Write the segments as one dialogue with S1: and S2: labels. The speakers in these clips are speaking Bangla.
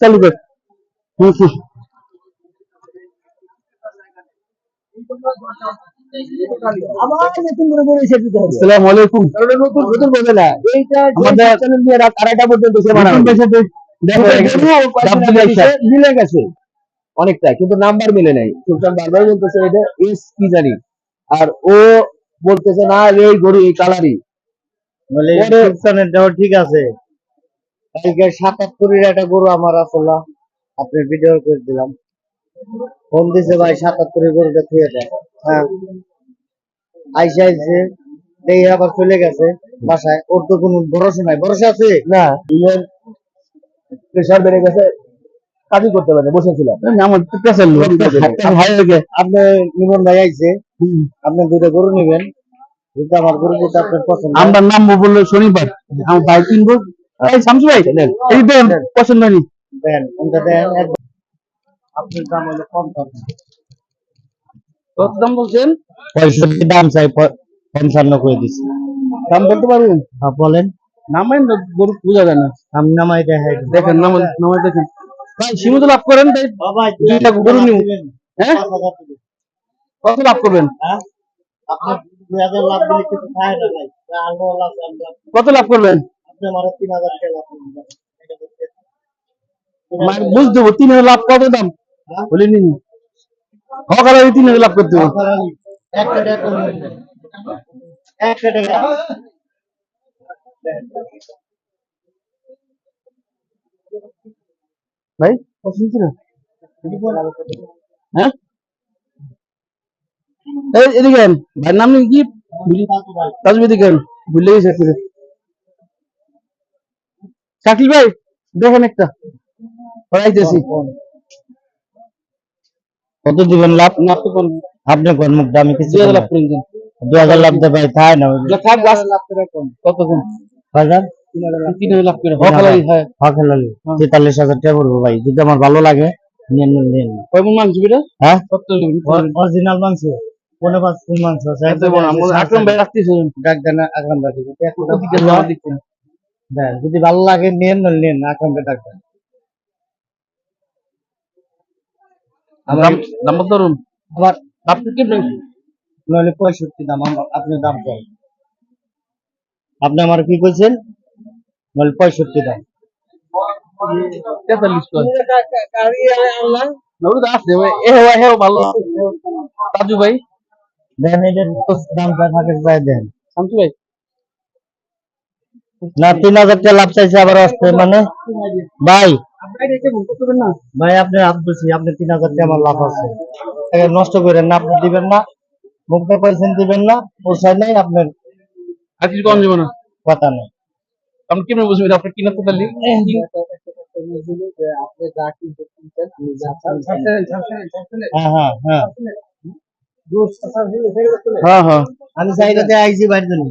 S1: চালু কর আসসালামু আলাইকুম।
S2: নতুন নতুন এইটা
S1: আমাদের-
S2: চ্যানেল দিয়ে রাত আড়াইটা পর্যন্ত মিলে গেছে। অনেকটা কিন্তু নাম্বার মিলে নাই। সুলতান বারবার বলতেছে এটা এস কি জানি। আর ও বলতেছে না এই গরু এই কালারই।
S3: বলে ঠিক আছে। কালকে সাতাত্তরের একটা গরু আমার আসলে আপনি ভিডিও করে দিলাম। ফোন দিছে ভাই সাতাত্তরের গরুটা থুয়ে দেয় হ্যাঁ। আইসা আইসে এই আবার চলে গেছে বাসায়। ওর তো কোনো ভরসা নাই। ভরসা আছে?
S2: না। প্রেশার বেড়ে গেছে কাজই করতে পারে বসেছিলাম।
S1: আমার গেছে।
S3: আপনি নিমন ভাই আইছে আপনি দুটো গরু নেবেন। আমার গরু আপনার পছন্দ।
S1: আমরা নামবো বলল শনিবার। আমার ভাই কিনবো এই শামসু ভাই এই দেন পছন্দ হয়নি।
S3: দেন কোনটা দেন আপনার দাম হলো পঞ্চান্ন
S1: কত দাম বলছেন?
S3: পঁয়ষট্টি দাম চাই পঞ্চান্ন করে দিচ্ছি
S1: দাম বলতে পারবেন?
S3: হ্যাঁ, বলেন।
S1: নামাই গরু বোঝা যায় না।
S3: আমি নামাই দেখাই
S1: দেখেন নামাই নামাই দেখেন। ভাই সীমিত লাভ করেন তাই দুইটা গরু নিও। হ্যাঁ। কত লাভ করবেন?
S3: হ্যাঁ?
S1: কত লাভ করবেন?
S3: আপনি আমারে তিন হাজার টাকা লাভ করবেন। এটা হচ্ছে
S1: মানে বুঝ দেবো তিন হাজার লাভ কত দাম
S3: হ্যাঁ?
S1: বলে নিন সকালে তিন হাজার লাভ করতে হবে
S3: আপনার আলী, একটা টাকা কম নেবেন। একটা টাকা।
S1: ভাই পছন্দ ছিল হ্যাঁ এই এদিকে আন। ভাইয়ের নাম কি তাজু এদিকে আন। ভুলে গেছি আসলে। শাকিল ভাই দেখেন একটা। পড়াইতেছি।
S3: কত দিবেন লাভ?
S1: না তো
S3: আপনি দামি কিছু
S1: লাভ করেন
S3: দুই হাজার লাভ দেবে তাই না?
S1: থাক গাছ লাভ। করে। কত কম
S3: হাজার তেতাল্লিশ হাজার টাকা পড়ব ভাই। যদি আমার ভালো লাগে নিয়ে নিন নিয়ে নিন।
S1: কয় মাংস বিটা
S3: হ্যাঁ? অরিজিনাল মাংস। পনেরো পাঁচ ফুল মাংস আছে।
S1: এত আকরাম ভাই রাখতেছে
S3: ডাক দেন আকরাম ভাই। দেন, যদি ভালো লাগে নিন না নিন
S1: ধরুন।
S3: আবার
S1: আপনি কি
S3: নইলে পঁয়ষট্টি দাম আমার- আপনি দাম আপনি আমার কি কইছেন? নইলে পঁয়ষট্টি দাম।
S1: তেতাল্লিশ ভাই। এ হেও হেও ভালো। তাজু ভাই।
S3: দেন এটার দাম চাই দেন।
S1: শামসু ভাই।
S3: না তিন হাজার টাকা লাভ চাইছে আবার আসতে মানে? ভাই। ভাই আপনি আপনি আপনি তিন হাজার টাকা আমার লাভ আছে। নষ্ট করেন না আপনি দিবেন না। মুখটা পয়সা দিবেন না পোষায় নাই আপনার
S1: আর কিছু কম যাবে না
S3: কথা নেই।
S1: আপনি কেমন বুঝবেন আপনার কিনা তেতাল্লি
S3: হ্যাঁ হ্যাঁ হ্যাঁ।
S1: হ্যাঁ হ্যাঁ।
S3: আমি চাইটাতে আইছি বাড়ির জন্য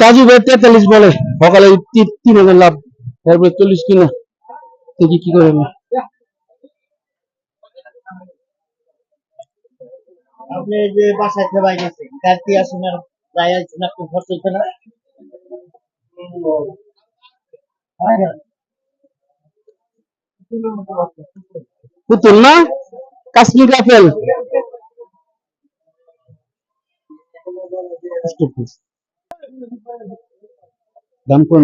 S1: তাজু ভাই তেতাল্লিশ বলে। সকালে তিন হাজার লাভ তারপরে চল্লিশ কিনা দেখি কি করে? না
S3: আপনি যে বাসায় থেকে বাইরে গেছে গাড়ি আসুন আর যাই আসুন আপনি খরচ হচ্ছে না?
S1: পুতুল না? কাশ্মীর আপেল দাম কোন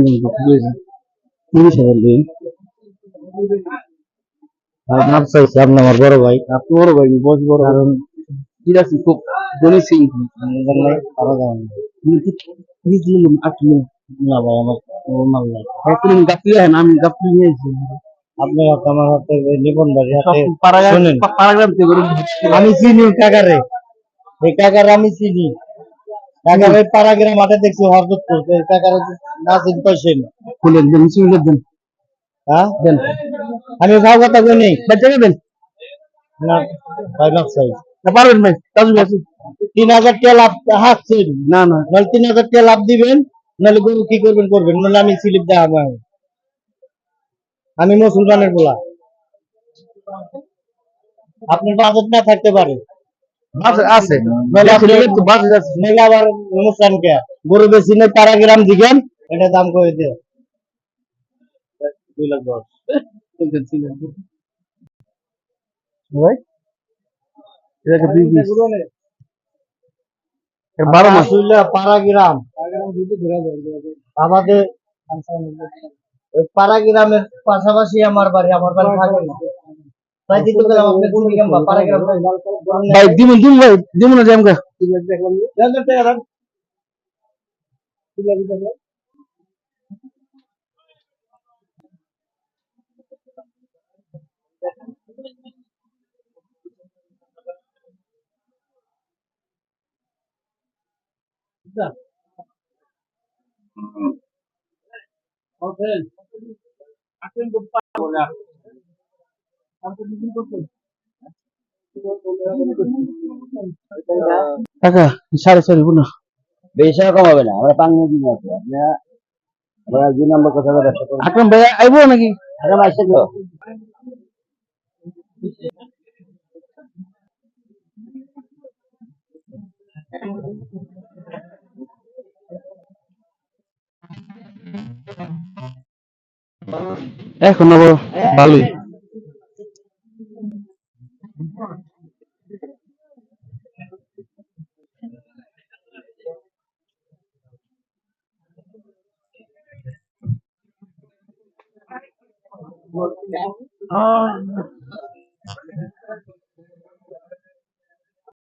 S1: তিরিশ হাজার দিন।
S3: নাম চাইছি আপনি আমার বড় ভাই।
S1: আপনি বড় ভাই বস বড়। কারণ আছে খুব ধনী সিং আট
S3: না ভাই আমার মাল নাই
S1: আমি গাপলি নিয়েছি
S3: আপনি হয়তো আমার হাতে নিবন হাতে শোনেন। আমি চিনি কাকারে। এই কাকার আমি চিনি। কাকারে পাড়াগ্রাম মাঠে দেখছি কাকারে না চিনি পাইছেন
S1: খুলেন দেন সিমিলের দেন।
S3: হ্যাঁ?
S1: দেন।
S3: আমি কথা কই নেই
S1: বাচ্চা দেন
S3: না ভাই লাভ চাই
S1: না পারবেন ভাই তাজু আছে।
S3: তিন হাজার টাকা লাভ
S1: না না।
S3: তিন হাজার টাকা লাভ দিবেন নাহলে গরু কি করবেন করবেন? নাহলে আমি স্লিপ দেখাবো। আমি। আমি মুসলমানের বলা। আপনার বাজেট না থাকতে পারে।
S1: আছে।
S3: আবার অনুষ্ঠান কে? গরু বেশি নেই পারা গ্রাম দিকেন এটা দাম করে দিও। দুই লাখ দশ।
S1: ভাই? এটা দুই পিস। বারো মাস।
S3: পাড়া গ্রাম। আমাদের ওই পাড়া গ্রামের পাশাপাশি আমার বাড়ি আমার বাড়ি থাকে। না তাই দিতে গেলাম আপনি কোন গ্রাম বা পাড়া। গ্রাম
S1: ভাই দিমুন দিমুন ভাই দিমুন না জামকা টাকা সাড়ে চারি গুণা
S2: বেশি কম হবে না আমরা দিন আছে। আপনারা আমরা দুই নম্বর কথা ব্যবসা করব
S1: আকরাম ভাই আইবো নাকি?
S2: মাসে তো।
S1: এখন আবার ভালোই